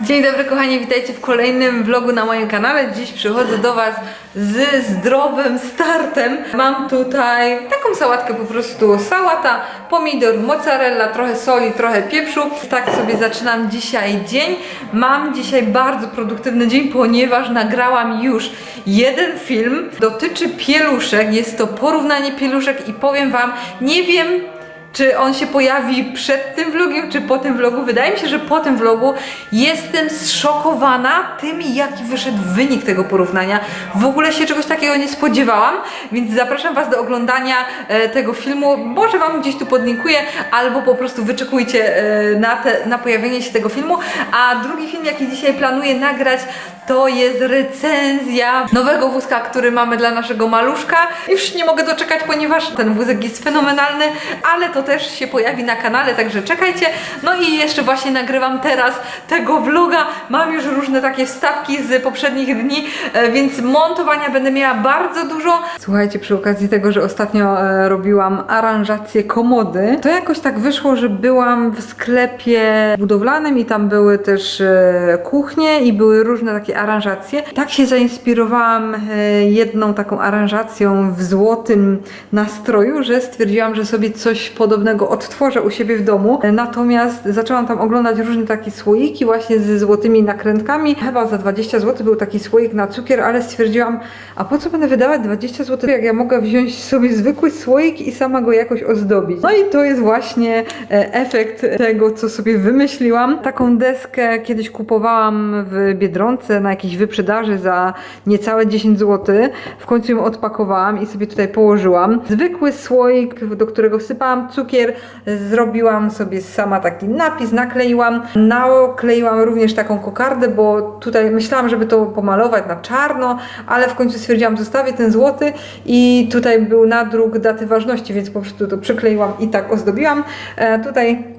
Dzień dobry kochani, witajcie w kolejnym vlogu na moim kanale. Dziś przychodzę do Was z zdrowym startem. Mam tutaj taką sałatkę po prostu, sałata, pomidor, mozzarella, trochę soli, trochę pieprzu. Tak sobie zaczynam dzisiaj dzień. Mam dzisiaj bardzo produktywny dzień, ponieważ nagrałam już jeden film. Dotyczy pieluszek, jest to porównanie pieluszek i powiem Wam, nie wiem czy on się pojawi przed tym vlogiem, czy po tym vlogu. Wydaje mi się, że po tym vlogu jestem zszokowana tym, jaki wyszedł wynik tego porównania. W ogóle się czegoś takiego nie spodziewałam, więc zapraszam Was do oglądania e, tego filmu. Może Wam gdzieś tu podlinkuję, albo po prostu wyczekujcie e, na, te, na pojawienie się tego filmu. A drugi film, jaki dzisiaj planuję nagrać, to jest recenzja nowego wózka, który mamy dla naszego maluszka. Już nie mogę doczekać, ponieważ ten wózek jest fenomenalny, ale to też się pojawi na kanale, także czekajcie. No i jeszcze właśnie nagrywam teraz tego vloga. Mam już różne takie wstawki z poprzednich dni, e, więc montowania będę miała bardzo dużo. Słuchajcie, przy okazji tego, że ostatnio e, robiłam aranżację komody, to jakoś tak wyszło, że byłam w sklepie budowlanym i tam były też e, kuchnie i były różne takie aranżacje. Tak się zainspirowałam e, jedną taką aranżacją w złotym nastroju, że stwierdziłam, że sobie coś podobnego odtworzę u siebie w domu. E, Natomiast zaczęłam tam oglądać różne takie słoiki właśnie ze złotymi nakrętkami. Chyba za 20 zł był taki słoik na cukier, ale stwierdziłam, a po co będę wydawać 20 zł, jak ja mogę wziąć sobie zwykły słoik i sama go jakoś ozdobić. No i to jest właśnie e, efekt tego, co sobie wymyśliłam. Taką deskę kiedyś kupowałam w Biedronce na jakiejś wyprzedaży za niecałe 10 zł. W końcu ją odpakowałam i sobie tutaj położyłam. Zwykły słoik, do którego sypałam cukier, zrobiłam sobie sama taki napis, nakleiłam. Nakleiłam również taką kokardę, bo tutaj myślałam, żeby to pomalować na czarno, ale w końcu stwierdziłam, zostawię ten złoty i tutaj był nadruk daty ważności, więc po prostu to przykleiłam i tak ozdobiłam. E, tutaj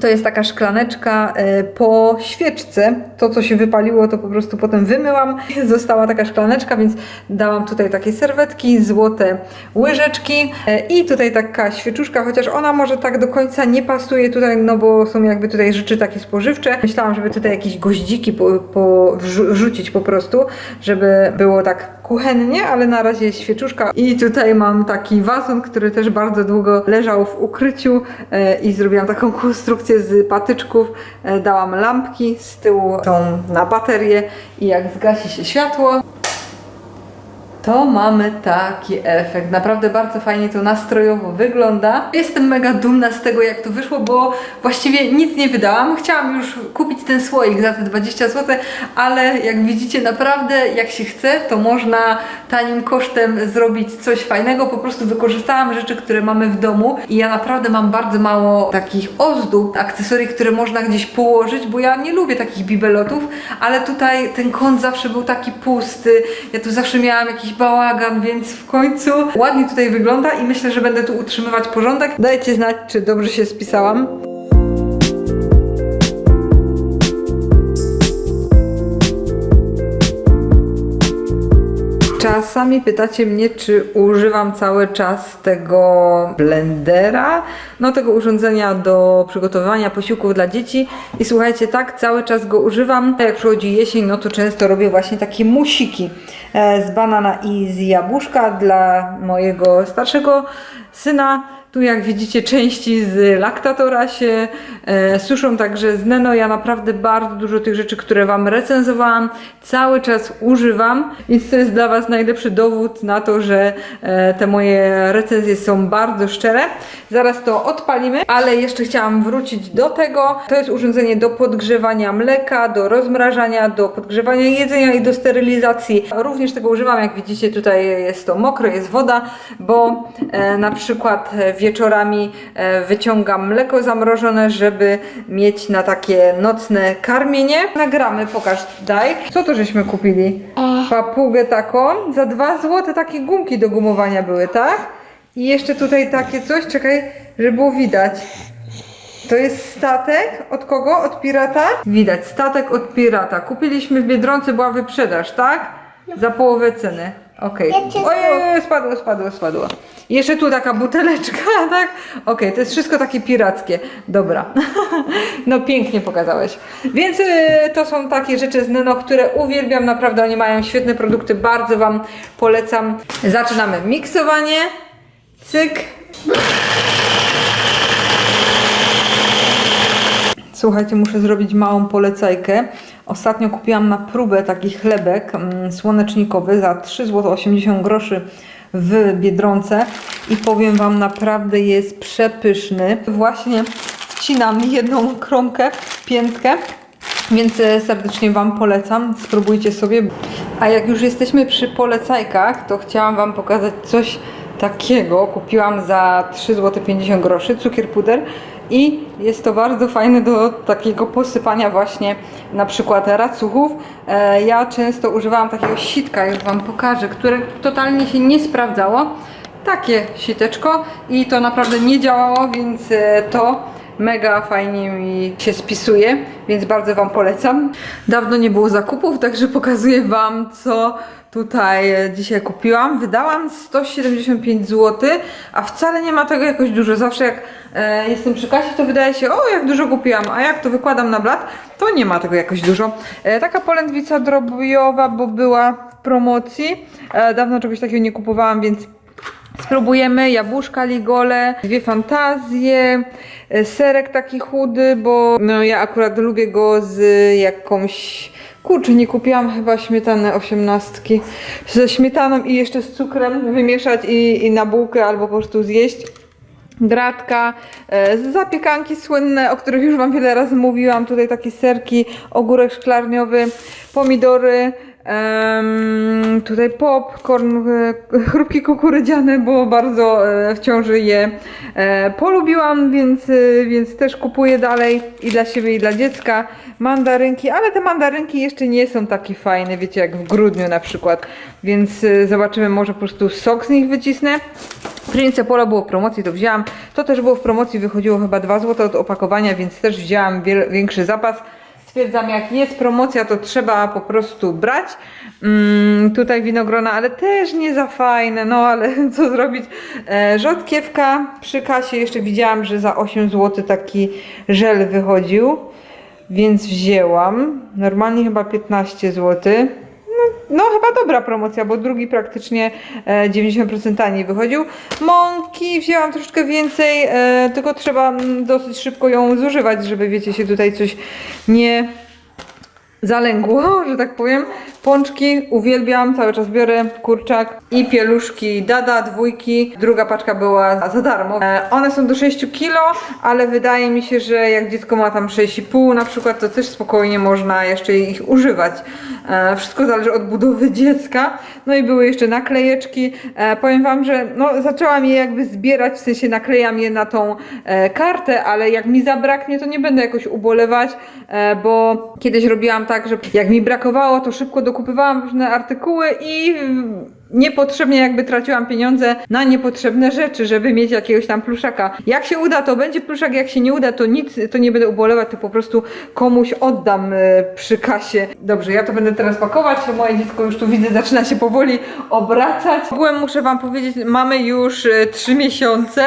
to jest taka szklaneczka e, po świeczce. To, co się wypaliło, to po prostu potem wymyłam. Została taka szklaneczka, więc dałam tutaj takie serwetki, złote łyżeczki e, i tutaj taka świeczuszka, chociaż ona może tak do końca nie pasuje tutaj, no bo są jakby tutaj rzeczy takie spożywcze. Myślałam, żeby tutaj jakieś goździki po, po, wrzu- wrzucić po prostu, żeby było tak kuchennie, ale na razie jest świeczuszka. I tutaj mam taki wazon, który też bardzo długo leżał w ukryciu e, i zrobiłam taką konstrukcję z patyczków. E, dałam lampki, z tyłu są na baterię i jak zgasi się światło, to mamy taki efekt. Naprawdę bardzo fajnie to nastrojowo wygląda. Jestem mega dumna z tego, jak to wyszło, bo właściwie nic nie wydałam. Chciałam już kupić ten słoik za te 20 zł, ale jak widzicie, naprawdę jak się chce, to można tanim kosztem zrobić coś fajnego. Po prostu wykorzystałam rzeczy, które mamy w domu i ja naprawdę mam bardzo mało takich ozdób, akcesorii, które można gdzieś położyć, bo ja nie lubię takich bibelotów, ale tutaj ten kąt zawsze był taki pusty. Ja tu zawsze miałam jakiś bałagan, więc w końcu ładnie tutaj wygląda i myślę, że będę tu utrzymywać porządek. Dajcie znać, czy dobrze się spisałam. Czasami pytacie mnie, czy używam cały czas tego blendera, no tego urządzenia do przygotowywania posiłków dla dzieci. I słuchajcie, tak, cały czas go używam. Jak przychodzi jesień, no to często robię właśnie takie musiki e, z banana i z jabłuszka dla mojego starszego syna. Tu jak widzicie części z laktatora się e, suszą, także z Neno ja naprawdę bardzo dużo tych rzeczy, które Wam recenzowałam, cały czas używam, więc to jest dla Was najlepszy dowód na to, że e, te moje recenzje są bardzo szczere. Zaraz to odpalimy, ale jeszcze chciałam wrócić do tego. To jest urządzenie do podgrzewania mleka, do rozmrażania, do podgrzewania jedzenia i do sterylizacji. Również tego używam, jak widzicie tutaj jest to mokre, jest woda, bo e, na przykład e, wieczorami e, wyciągam mleko zamrożone, żeby mieć na takie nocne karmienie. Nagramy, pokaż, daj. Co to żeśmy kupili? Papugę taką. Za 2 zł takie gumki do gumowania były, tak? I jeszcze tutaj takie coś, czekaj, żeby było widać. To jest statek od kogo? Od pirata? Widać, statek od pirata. Kupiliśmy w Biedronce, była wyprzedaż, tak? Za połowę ceny. Okej. Ja cię Ojej, spadło, spadło, spadło. Jeszcze tu taka buteleczka, tak? Okej, to jest wszystko takie pirackie. Dobra. No pięknie pokazałeś. Więc y, to są takie rzeczy z Neno, które uwielbiam. Naprawdę oni mają świetne produkty. Bardzo Wam polecam. Zaczynamy miksowanie. Cyk. Słuchajcie, muszę zrobić małą polecajkę. Ostatnio kupiłam na próbę taki chlebek mm, słonecznikowy za 3 zł 80 groszy w Biedronce i powiem Wam, naprawdę jest przepyszny. Właśnie wcinam jedną kromkę, piętkę, więc e, serdecznie Wam polecam. Spróbujcie sobie. A jak już jesteśmy przy polecajkach, to chciałam Wam pokazać coś takiego. Kupiłam za 3 zł 50 groszy cukier puder i jest to bardzo fajne do takiego posypania właśnie na przykład racuchów. E, ja często używałam takiego sitka, już Wam pokażę, które totalnie się nie sprawdzało. Takie siteczko i to naprawdę nie działało, więc e, to mega fajnie mi się spisuje, więc bardzo Wam polecam. Dawno nie było zakupów, także pokazuję Wam, co tutaj e, dzisiaj kupiłam. Wydałam 175 zł, a wcale nie ma tego jakoś dużo. Zawsze jak e, jestem przy kasie, to wydaje się, o jak dużo kupiłam, a jak to wykładam na blat, to nie ma tego jakoś dużo. E, taka polędwica drobiowa, bo była w promocji. E, dawno czegoś takiego nie kupowałam, więc Spróbujemy jabłuszka ligole, dwie fantazje, e, serek taki chudy, bo no, ja akurat lubię go z jakąś... Kurczę, nie kupiłam chyba śmietany osiemnastki. Ze śmietaną i jeszcze z cukrem wymieszać i, i na bułkę albo po prostu zjeść. Gratka, e, zapiekanki słynne, o których już Wam wiele razy mówiłam. Tutaj takie serki, ogórek szklarniowy, pomidory, em, tutaj popcorn, e, chrupki kukurydziane, bo bardzo e, w ciąży je e, polubiłam, więc, więc też kupuję dalej i dla siebie i dla dziecka. Mandarynki, ale te mandarynki jeszcze nie są takie fajne, wiecie, jak w grudniu na przykład, więc zobaczymy, może po prostu sok z nich wycisnę. Prince Polo było w promocji, to wzięłam. To też było w promocji, wychodziło chyba 2 zł od opakowania, więc też wzięłam większy zapas. Stwierdzam, jak jest promocja, to trzeba po prostu brać. Mm, tutaj winogrona, ale też nie za fajne, no ale co zrobić. E, rzodkiewka przy kasie jeszcze widziałam, że za 8 zł taki żel wychodził, więc wzięłam. Normalnie chyba 15 zł. No, chyba dobra promocja, bo drugi praktycznie e, 90% taniej wychodził. Mąki wzięłam troszeczkę więcej, e, tylko trzeba mm, dosyć szybko ją zużywać, żeby wiecie się tutaj coś nie zalęgło, że tak powiem. Pączki uwielbiam, cały czas biorę kurczak i pieluszki Dada, dwójki. Druga paczka była za darmo. E, one są do 6 kilo, ale wydaje mi się, że jak dziecko ma tam 6,5 na przykład, to też spokojnie można jeszcze ich używać. E, wszystko zależy od budowy dziecka. No i były jeszcze naklejeczki. E, powiem Wam, że no, zaczęłam je jakby zbierać, w sensie naklejam je na tą kartę, ale jak mi zabraknie, to nie będę jakoś ubolewać, bo kiedyś robiłam tak, że jak mi brakowało, to szybko dokupywałam różne artykuły i niepotrzebnie jakby traciłam pieniądze na niepotrzebne rzeczy, żeby mieć jakiegoś tam pluszaka. Jak się uda, to będzie pluszak, jak się nie uda, to nic, to nie będę ubolewać, to po prostu komuś oddam e, przy kasie. Dobrze, ja to będę teraz pakować, moje dziecko już tu widzę, zaczyna się powoli obracać. Ogółem muszę wam powiedzieć, mamy już e, 3 miesiące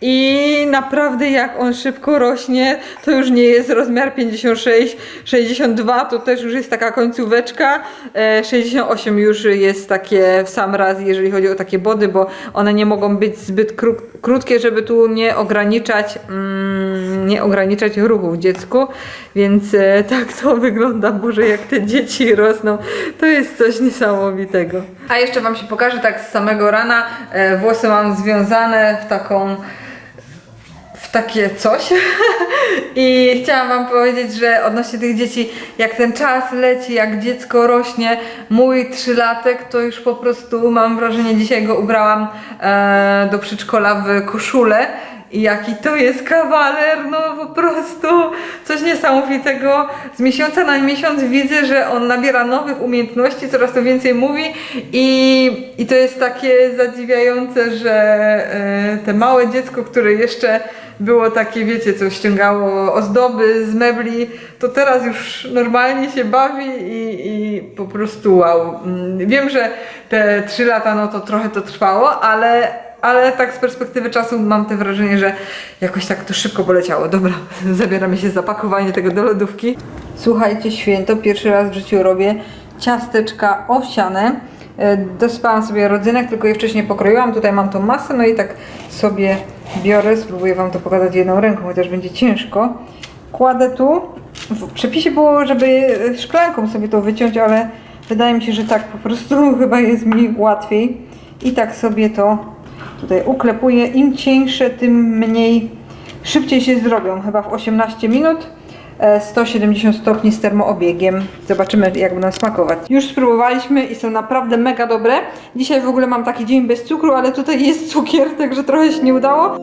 i naprawdę jak on szybko rośnie, to już nie jest rozmiar 56, 62, to też już jest taka końcóweczka, e, 68 już jest takie w sam raz, jeżeli chodzi o takie body, bo one nie mogą być zbyt kró- krótkie, żeby tu nie ograniczać, mm, nie ograniczać ruchów dziecku, więc e, tak to wygląda, Boże, jak te dzieci rosną, to jest coś niesamowitego. A jeszcze Wam się pokażę tak z samego rana, e, włosy mam związane w taką w takie coś. I chciałam Wam powiedzieć, że odnośnie tych dzieci, jak ten czas leci, jak dziecko rośnie, mój trzylatek, to już po prostu mam wrażenie, dzisiaj go ubrałam e, do przedszkola w koszulę. I jaki to jest kawaler, no po prostu coś niesamowitego. Z miesiąca na miesiąc widzę, że on nabiera nowych umiejętności, coraz to więcej mówi i, i to jest takie zadziwiające, że e, te małe dziecko, które jeszcze było takie, wiecie, co ściągało ozdoby z mebli, to teraz już normalnie się bawi i, i po prostu wow. Mm, Wiem, że te trzy lata, no to trochę to trwało, ale ale tak z perspektywy czasu mam te wrażenie, że jakoś tak to szybko poleciało. Dobra, zabieramy się za pakowanie tego do lodówki. Słuchajcie, święto, pierwszy raz w życiu robię ciasteczka owsiane. E, Dosypałam sobie rodzynek, tylko je wcześniej pokroiłam. Tutaj mam tą masę, no i tak sobie biorę. Spróbuję Wam to pokazać jedną ręką, chociaż będzie ciężko. Kładę tu. W przepisie było, żeby szklanką sobie to wyciąć, ale wydaje mi się, że tak po prostu chyba jest mi łatwiej. I tak sobie to tutaj uklepuję. Im cieńsze, tym mniej szybciej się zrobią. Chyba w 18 minut. E, 170 stopni z termoobiegiem. Zobaczymy, jak będą smakować. Już spróbowaliśmy i są naprawdę mega dobre. Dzisiaj w ogóle mam taki dzień bez cukru, ale tutaj jest cukier, także trochę się nie udało.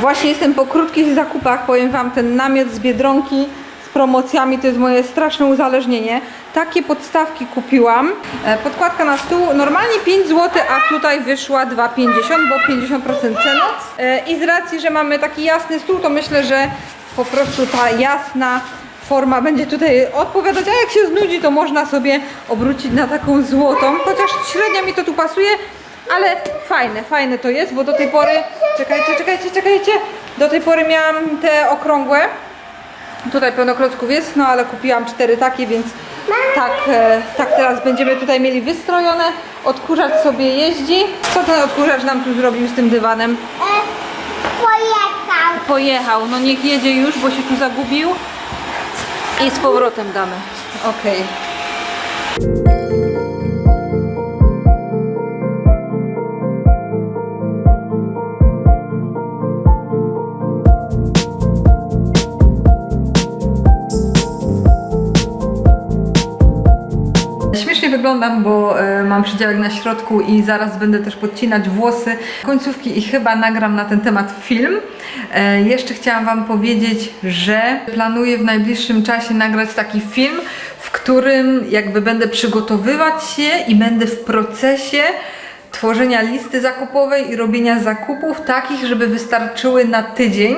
Właśnie jestem po krótkich zakupach, powiem Wam, ten namiot z Biedronki z promocjami to jest moje straszne uzależnienie. Takie podstawki kupiłam. E, Podkładka na stół. Normalnie 5 zł, a tutaj wyszła 2,50, bo 50% ceny. E, I z racji, że mamy taki jasny stół, to myślę, że po prostu ta jasna forma będzie tutaj odpowiadać, a jak się znudzi, to można sobie obrócić na taką złotą, chociaż średnio mi to tu pasuje, ale fajne, fajne to jest, bo do tej pory, czekajcie, czekajcie, czekajcie, do tej pory miałam te okrągłe, tutaj pełno klocków jest, no ale kupiłam cztery takie, więc tak, e, tak teraz będziemy tutaj mieli wystrojone, odkurzacz sobie jeździ, co ten odkurzacz nam tu zrobił z tym dywanem? Pojechał. Pojechał, no niech jedzie już, bo się tu zagubił i z powrotem damy, okej. Śmiesznie wyglądam, bo e, mam przydziałek na środku i zaraz będę też podcinać włosy, końcówki i chyba nagram na ten temat film. E, jeszcze chciałam Wam powiedzieć, że planuję w najbliższym czasie nagrać taki film, w którym jakby będę przygotowywać się i będę w procesie tworzenia listy zakupowej i robienia zakupów takich, żeby wystarczyły na tydzień,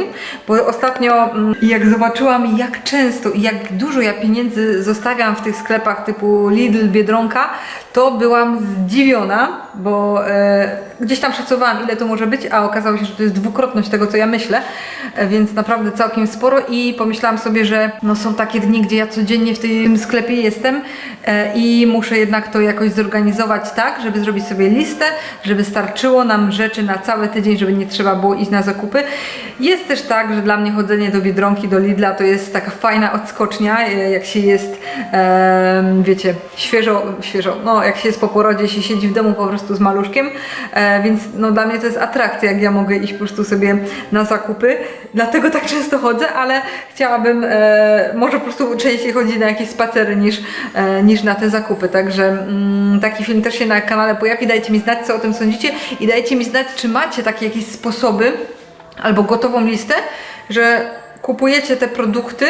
bo ostatnio mm, jak zobaczyłam jak często i jak dużo ja pieniędzy zostawiam w tych sklepach typu Lidl, Biedronka, to byłam zdziwiona, bo e, gdzieś tam szacowałam ile to może być, a okazało się, że to jest dwukrotność tego co ja myślę, e, więc naprawdę całkiem sporo i pomyślałam sobie, że no są takie dni, gdzie ja codziennie w tym sklepie jestem e, i muszę jednak to jakoś zorganizować tak, żeby zrobić sobie listę, żeby starczyło nam rzeczy na cały tydzień, żeby nie trzeba było iść na zakupy. Jest też tak, że dla mnie chodzenie do Biedronki, do Lidla to jest taka fajna odskocznia, e, jak się jest, wiecie, świeżo, świeżo, no jak się jest po porodzie, się siedzi w domu po prostu z maluszkiem, e, więc no dla mnie to jest atrakcja, jak ja mogę iść po prostu sobie na zakupy, dlatego tak często chodzę, ale chciałabym e, może po prostu częściej chodzić na jakieś spacery niż, niż na te zakupy, także mm, taki film też się na kanale pojawi, dajcie mi znać co o tym sądzicie i dajcie mi znać czy macie takie jakieś sposoby albo gotową listę, że kupujecie te produkty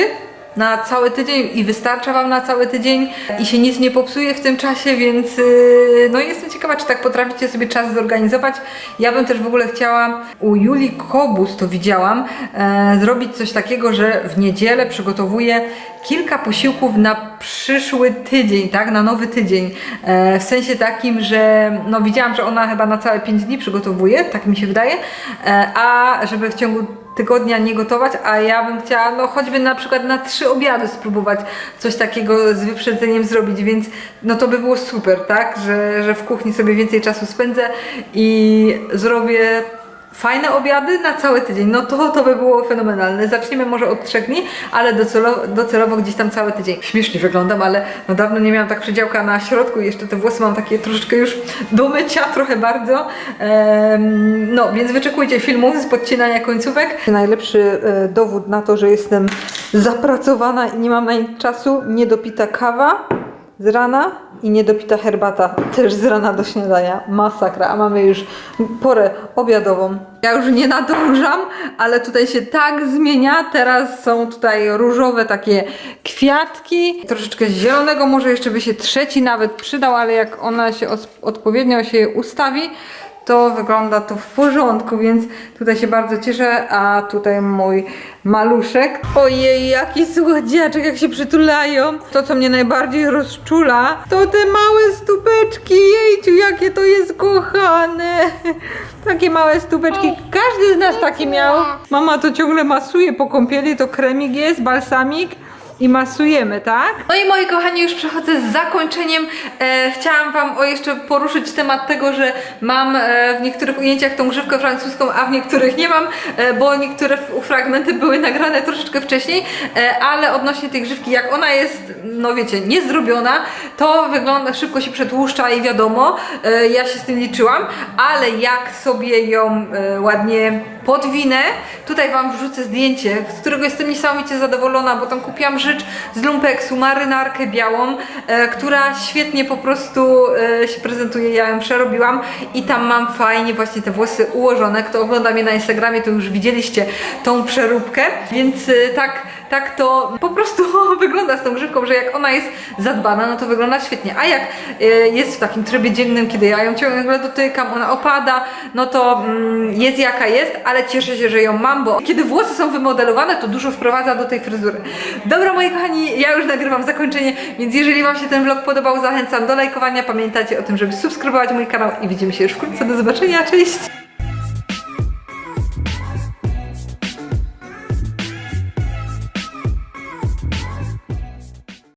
na cały tydzień i wystarcza Wam na cały tydzień i się nic nie popsuje w tym czasie, więc yy, no jestem ciekawa, czy tak potraficie sobie czas zorganizować. Ja bym też w ogóle chciała, u Julii Kobus to widziałam, e, zrobić coś takiego, że w niedzielę przygotowuję kilka posiłków na przyszły tydzień, tak, na nowy tydzień. E, w sensie takim, że no widziałam, że ona chyba na całe 5 dni przygotowuje, tak mi się wydaje, e, a żeby w ciągu tygodnia nie gotować, a ja bym chciała, no choćby na przykład na trzy obiady spróbować coś takiego z wyprzedzeniem zrobić, więc no to by było super, tak, że, że w kuchni sobie więcej czasu spędzę i zrobię fajne obiady na cały tydzień, no to, to by było fenomenalne. Zaczniemy może od trzech dni, ale docelowo, docelowo gdzieś tam cały tydzień. Śmiesznie wyglądam, ale no dawno nie miałam tak przydziałka na środku jeszcze te włosy mam takie troszeczkę już do mycia, trochę bardzo. Em, no, więc wyczekujcie filmu z podcinania końcówek. Najlepszy e, dowód na to, że jestem zapracowana i nie mam na nic czasu, niedopita kawa z rana i niedopita herbata też z rana do śniadania. Masakra, a mamy już porę obiadową. Ja już nie nadążam, ale tutaj się tak zmienia. Teraz są tutaj różowe takie kwiatki. Troszeczkę zielonego, może jeszcze by się trzeci nawet przydał, ale jak ona się odpowiednio się ustawi, to wygląda to w porządku, więc tutaj się bardzo cieszę, a tutaj mój maluszek. Ojej, jaki słodziaczek, jak się przytulają. To, co mnie najbardziej rozczula, to te małe stópeczki. Jejciu, jakie to jest kochane. Takie małe stópeczki. Każdy z nas taki miał. Mama to ciągle masuje po kąpieli, to kremik jest, balsamik i masujemy, tak? No i moi kochani, już przechodzę z zakończeniem. E, chciałam Wam o jeszcze poruszyć temat tego, że mam e, w niektórych ujęciach tą grzywkę francuską, a w niektórych nie mam, e, bo niektóre fragmenty były nagrane troszeczkę wcześniej, e, ale odnośnie tej grzywki, jak ona jest, no wiecie, niezrobiona, to wygląda, szybko się przetłuszcza i wiadomo, e, ja się z tym liczyłam, ale jak sobie ją e, ładnie podwinę, tutaj Wam wrzucę zdjęcie, z którego jestem niesamowicie zadowolona, bo tam kupiłam rzecz z lumpeksu, marynarkę białą, e, która świetnie po prostu e, się prezentuje, ja ją przerobiłam i tam mam fajnie właśnie te włosy ułożone, kto ogląda mnie na Instagramie, to już widzieliście tą przeróbkę, więc e, tak, tak to po prostu wygląda z tą grzywką, że jak ona jest zadbana, no to wygląda świetnie, a jak e, jest w takim trybie dziennym, kiedy ja ją ciągle dotykam, ona opada, no to mm, jest jaka jest, ale cieszę się, że ją mam, bo kiedy włosy są wymodelowane, to dużo wprowadza do tej fryzury. Dobra, moi kochani, ja już nagrywam zakończenie, więc jeżeli Wam się ten vlog podobał, zachęcam do lajkowania. Pamiętajcie o tym, żeby subskrybować mój kanał i widzimy się już wkrótce. Do zobaczenia, cześć!